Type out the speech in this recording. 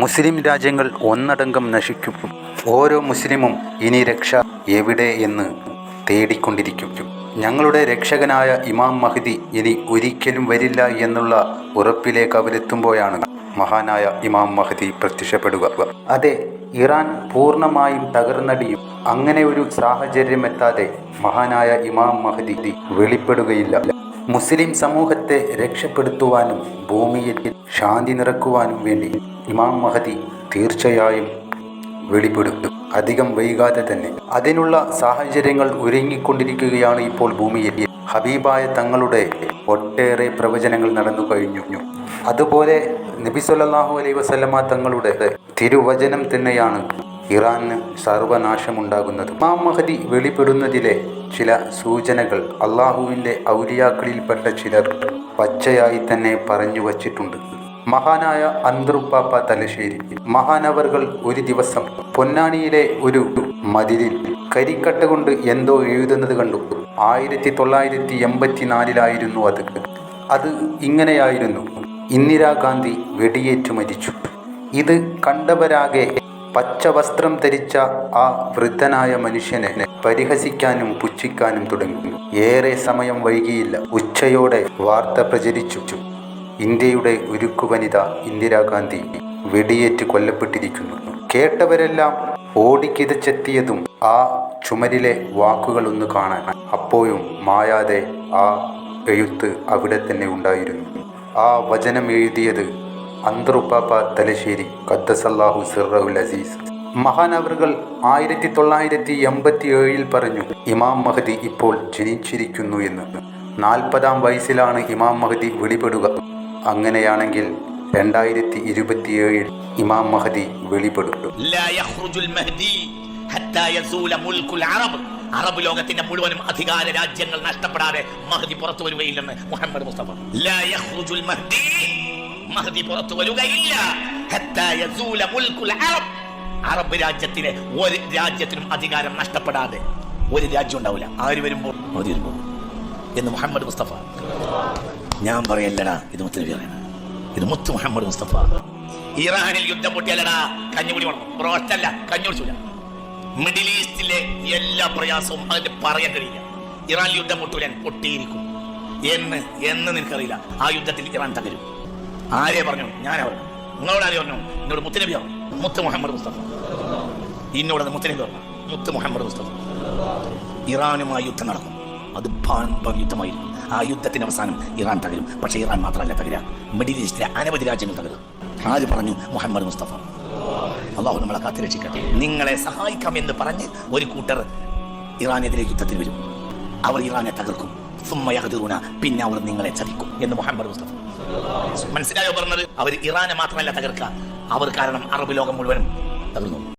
മുസ്ലിം രാജ്യങ്ങൾ ഒന്നടങ്കം നശിക്കും. ഓരോ മുസ്ലിമും ഇനി രക്ഷ എവിടെ എന്ന് തേടിക്കൊണ്ടിരിക്കും. ഞങ്ങളുടെ രക്ഷകനായ ഇമാം മഹദി ഇനി ഒരിക്കലും വരില്ല എന്നുള്ള ഉറപ്പിലേക്ക് അവരെത്തുമ്പോഴാണ് മഹാനായ ഇമാം മഹദി പ്രത്യക്ഷപ്പെടുക. അതെ ഇറാൻ പൂർണമായും തകർന്നടിയും അങ്ങനെ ഒരു സാഹചര്യം എത്താതെ മഹാനായ ഇമാം മഹദി വെളിപ്പെടുകയില്ല. മുസ്ലിം സമൂഹത്തെ രക്ഷപ്പെടുത്തുവാനും ഭൂമിയിൽ ശാന്തി നിറക്കുവാനും വേണ്ടി ഇമാം മഹദി തീർച്ചയായും വെളിപ്പെടും. അധികം വൈകാതെ തന്നെ. അതിനുള്ള സാഹചര്യങ്ങൾ ഒരുങ്ങിക്കൊണ്ടിരിക്കുകയാണ് ഇപ്പോൾ ഭൂമിയിൽ. ഹബീബായ തങ്ങളുടെ ഒട്ടേറെ പ്രവചനങ്ങൾ നടന്നു കഴിഞ്ഞു. അതുപോലെ നബി സല്ലാഹു അലൈ വസല്ലമ തങ്ങളുടെ തിരുവചനം തന്നെയാണ് ഇറാന് സർവനാശമുണ്ടാകുന്നത്. ഇമാം മഹദി വെളിപ്പെടുന്നതിലെ ചില സൂചനകൾ അള്ളാഹുവിന്റെ ഔലിയാക്കളിൽപ്പെട്ട ചിലർ പച്ചയായി തന്നെ പറഞ്ഞു വച്ചിട്ടുണ്ട്. മഹാനായ അന്തറുപ്പാപ്പ തലശ്ശേരി. മഹാനവറുകൾ ഒരു ദിവസം പൊന്നാനിയിലെ ഒരു മതിലിൽ കരിക്കട്ട കൊണ്ട് എന്തോ എഴുതുന്നത് കണ്ടു. ആയിരത്തി തൊള്ളായിരത്തി എൺപത്തിനാലിലായിരുന്നു അത്. അത് ഇങ്ങനെയായിരുന്നു. ഇന്ദിരാഗാന്ധി വെടിയേറ്റു മരിച്ചു. ഇത് കണ്ടവരാകെ പച്ച വസ്ത്രം ധരിച്ച ആ വൃദ്ധനായ മനുഷ്യനെ പരിഹസിക്കാനും പുച്ഛിക്കാനും തുടങ്ങി. ഏറെ സമയം വൈകിയില്ല. ഉച്ചയോടെ വാർത്ത പ്രചരിച്ചു. ഇന്ത്യയുടെ ഉരുക്കു വനിത ഇന്ദിരാഗാന്ധി വെടിയേറ്റ് കൊല്ലപ്പെട്ടിരിക്കുന്നു. കേട്ടവരെല്ലാം ഓടിക്കിതച്ചെത്തിയതും ആ ചുമരിലെ വാക്കുകളൊന്ന് കാണാൻ. അപ്പോഴും മായാതെ ആ എഴുത്ത് അവിടെ തന്നെ ഉണ്ടായിരുന്നു. ആ വചനം എഴുതിയത് അന്തറുപ്പാപ്പ തലശ്ശേരി ഖദ്ദസല്ലാഹു സിറുൽ അസീസ്. മഹാനവറുകൾ ആയിരത്തി തൊള്ളായിരത്തി എൺപത്തി ഏഴിൽ പറഞ്ഞു ഇമാം മഹദി ഇപ്പോൾ ജനിച്ചിരിക്കുന്നു എന്ന്. നാൽപ്പതാം വയസ്സിലാണ് ഇമാം മഹദി വെളിപ്പെടുക. അങ്ങനെയാണെങ്കിൽ രണ്ടായിരത്തി ഇരുപത്തിയേഴിൽ ഇമാം മഹദി വെളിപ്പെടുത്തും. അറബ്. ലോകത്തിന്റെ മുഴുവനും അധികാര രാജ്യങ്ങൾ നഷ്ടപ്പെടാതെ മഹദി പുറത്തു വരികയില്ലെന്ന് മുഹമ്മദ് മുസ്തഫ. മഹദി പുറത്തു വരികയില്ല. അറബ്. രാജ്യത്തിന് ഒരു രാജ്യത്തിനും അധികാരം നഷ്ടപ്പെടാതെ ഒരു രാജ്യം ഉണ്ടാവില്ല. ആര് വരുമ്പോൾ. എന്ന് മുഹമ്മദ് മുസ്തഫ. ഞാൻ പറയല്ലടാ ഇത് മുത്തനബി പറയണ ഇത് മുത്ത് മുഹമ്മദ് മുസ്തഫ. ഇറാനിൽ യുദ്ധം പൊട്ടിയല്ലടാ കഞ്ഞുകുടി വേണം ബ്രോസ്റ്റല്ല കഞ്ഞു കുടിച്ചില്ല മിഡിൽ ഈസ്റ്റിലെ എല്ലാ പ്രയാസവും അതിന്റെ പറയാൻ കഴിയില്ല ഇറാൻ യുദ്ധം പൊട്ടൂല പൊട്ടിയിരിക്കും. എന്ന് എന്ന് നിനക്കറിയില്ല. ആ യുദ്ധത്തിൽ ഇറാൻ തകരും. ആരെ പറഞ്ഞു? ഞാനാ പറഞ്ഞു. നിങ്ങളോട് ആരെ പറഞ്ഞു? എന്നോട് മുത്തനബി പറഞ്ഞു. മുത്ത് മുഹമ്മദ് മുസ്തഫ. എന്നോട് മുത്തനബി പറഞ്ഞു. മുത്ത് മുഹമ്മദ് മുസ്തഫ. ഇറാനുമായി യുദ്ധം നടക്കും. അത് ഭാൻ യുദ്ധമായിരിക്കും. ആ യുദ്ധത്തിന്റെ അവസാനം ഇറാൻ തകരും. പക്ഷേ ഇറാൻ മാത്രമല്ല തകരുക മിഡിൽ ഈസ്റ്റിലെ അനവധി രാജ്യങ്ങൾ തകരും. ആര് പറഞ്ഞു? മുഹമ്മദ് മുസ്തഫ. അള്ളാഹു നമ്മളെ കാത്തിരക്ഷിക്കട്ടെ നിങ്ങളെ സഹായിക്കാം എന്ന് പറഞ്ഞ് ഒരു കൂട്ടർ ഇറാനെതിരെ യുദ്ധത്തിൽ വരും. അവർ ഇറാനെ തകർക്കും. സുമ്മയഹദിറൂന പിന്നെ അവർ നിങ്ങളെ ചതിക്കും എന്ന് മുഹമ്മദ് മുസ്തഫ. മനസ്സിലായോ പറഞ്ഞത്? അവർ ഇറാനെ മാത്രമല്ല തകർക്കുക. അവർ കാരണം അറബ് ലോകം മുഴുവനും തകർന്നു.